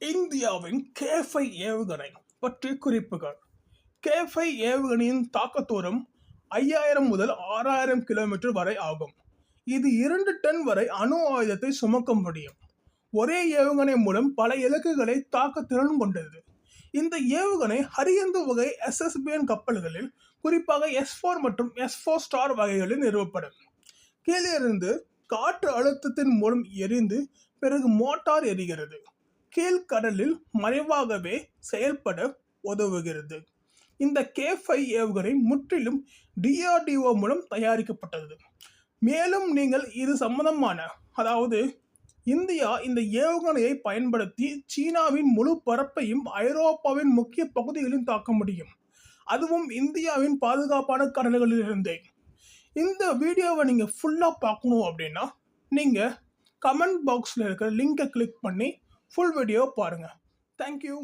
இந்தியாவின் கேஃபை ஏவுகணை பற்றி குறிப்புகள். கேஃபை ஏவுகணையின் தாக்கத்தூரம் ஐயாயிரம் முதல் ஆறாயிரம் கிலோமீட்டர் வரை ஆகும். இது இரண்டு டன் வரை அணு ஆயுதத்தை சுமக்க முடியும் ஒரே ஏவுகணை மூலம் பல இலக்குகளை தாக்க திறன் கொண்டது. இந்த ஏவுகணை ஹரியந்து வகை எஸ்எஸ்பிஎன் கப்பல்களில் குறிப்பாக எஸ் ஃபோர் மற்றும் எஸ் ஃபோர் ஸ்டார் வகைகளில் நிறுவப்படும். கீழிருந்து காற்று அழுத்தத்தின் மூலம் எரிந்து பிறகு மோட்டார் எரிகிறது. கீழ்கடலில் மறைவாகவே செயல்பட உதவுகிறது. இந்த கே ஃபைவ் ஏவுகணை முற்றிலும் டிஆர்டிஓ மூலம் தயாரிக்கப்பட்டது. மேலும் நீங்கள் இது சம்பந்தமான அதாவது இந்தியா இந்த ஏவுகணையை பயன்படுத்தி சீனாவின் முழு பரப்பையும் ஐரோப்பாவின் முக்கிய பகுதிகளையும் தாக்க முடியும். அதுவும் இந்தியாவின் பாதுகாப்பான கடல்களிலிருந்தே. இந்த வீடியோவை நீங்கள் ஃபுல்லாக பார்க்கணும் அப்படின்னா நீங்கள் கமெண்ட் பாக்ஸில் இருக்கிற லிங்கை கிளிக் பண்ணி ஃபுல் வீடியோ பாருங்கள் தேங்க்யூ